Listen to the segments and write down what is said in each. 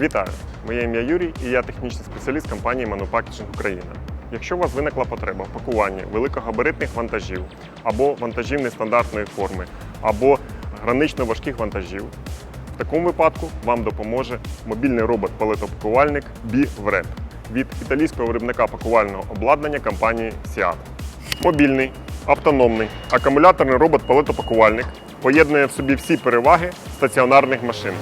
Вітаю! Моє ім'я Юрій і я технічний спеціаліст компанії Manufacturing Україна. Якщо у вас виникла потреба в пакуванні великогабаритних вантажів або вантажів нестандартної форми, або гранично важких вантажів, в такому випадку вам допоможе мобільний робот-палетопакувальник BWREP від італійського виробника пакувального обладнання компанії SIAT. Мобільний, автономний, акумуляторний робот-палетопакувальник поєднує в собі всі переваги стаціонарних машин.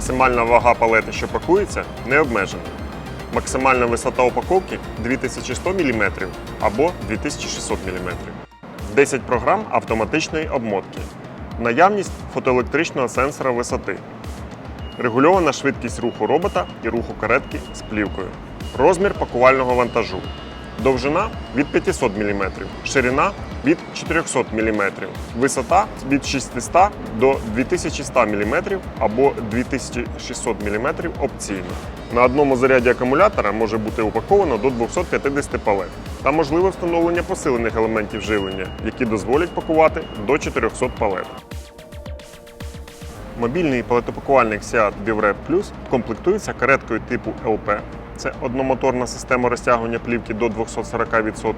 Максимальна вага палети, що пакується, не обмежена. Максимальна висота упаковки 2100 мм або 2600 мм. 10 програм автоматичної обмотки. Наявність фотоелектричного сенсора висоти. Регульована швидкість руху робота і руху каретки з плівкою. Розмір пакувального вантажу. Довжина від 500 мм, ширина від 400 мм, висота від 600 до 2100 мм або 2600 мм опційно. На одному заряді акумулятора може бути упаковано до 250 палет та можливе встановлення посилених елементів живлення, які дозволять пакувати до 400 палет. Мобільний палетопакувальник Seat BeWrap Plus комплектується кареткою типу LP. Це одномоторна система розтягування плівки до 240%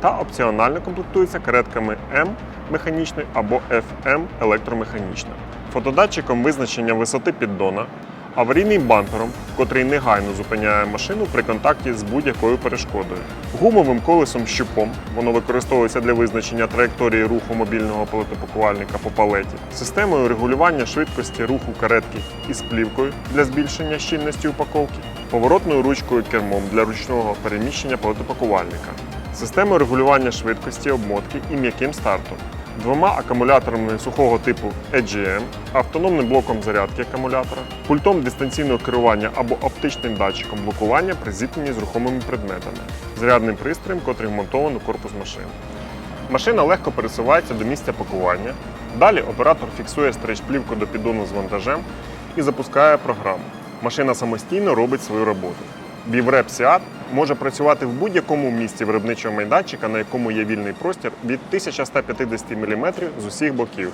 та опціонально комплектується каретками M механічною або FM електромеханічною, фотодатчиком визначення висоти піддона, аварійним бампером, котрий негайно зупиняє машину при контакті з будь-якою перешкодою, гумовим колесом щупом, воно використовується для визначення траєкторії руху мобільного палетопакувальника по палеті, системою регулювання швидкості руху каретки із плівкою для збільшення щільності упаковки, поворотною ручкою кермом для ручного переміщення палетопакувальника, системою регулювання швидкості обмотки і м'яким стартом двома акумуляторами сухого типу EGM, автономним блоком зарядки акумулятора, пультом дистанційного керування або оптичним датчиком блокування при зіткненні з рухомими предметами, зарядним пристроєм, котрий вмонтований у корпус машини. Машина легко пересувається до місця пакування. Далі оператор фіксує стрейч-плівку до піддону з вантажем і запускає програму. Машина самостійно робить свою роботу. Вівреп Сіат може працювати в будь-якому місці виробничого майданчика, на якому є вільний простір від 1150 мм з усіх боків.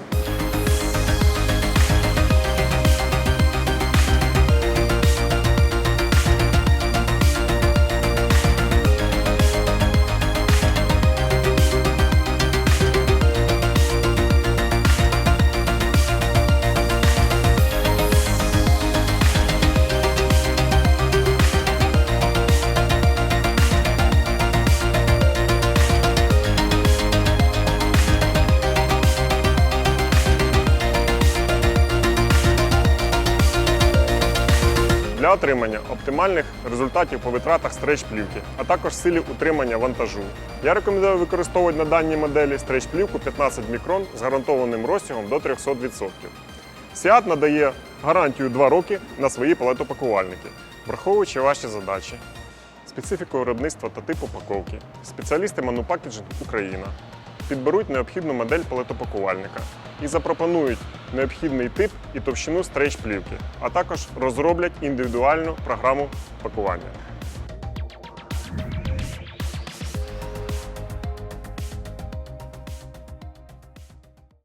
Для отримання оптимальних результатів по витратах стрейч-плівки, а також силі утримання вантажу, я рекомендую використовувати на даній моделі стрейч-плівку 15 мікрон з гарантованим розтягом до 300%. Seat надає гарантію 2 роки на свої палетопакувальники, враховуючи ваші задачі, специфіку виробництва та тип упаковки, спеціалісти Manufacturing Україна. Підберуть необхідну модель палетопакувальника і запропонують необхідний тип і товщину стрейч плівки, а також розроблять індивідуальну програму пакування.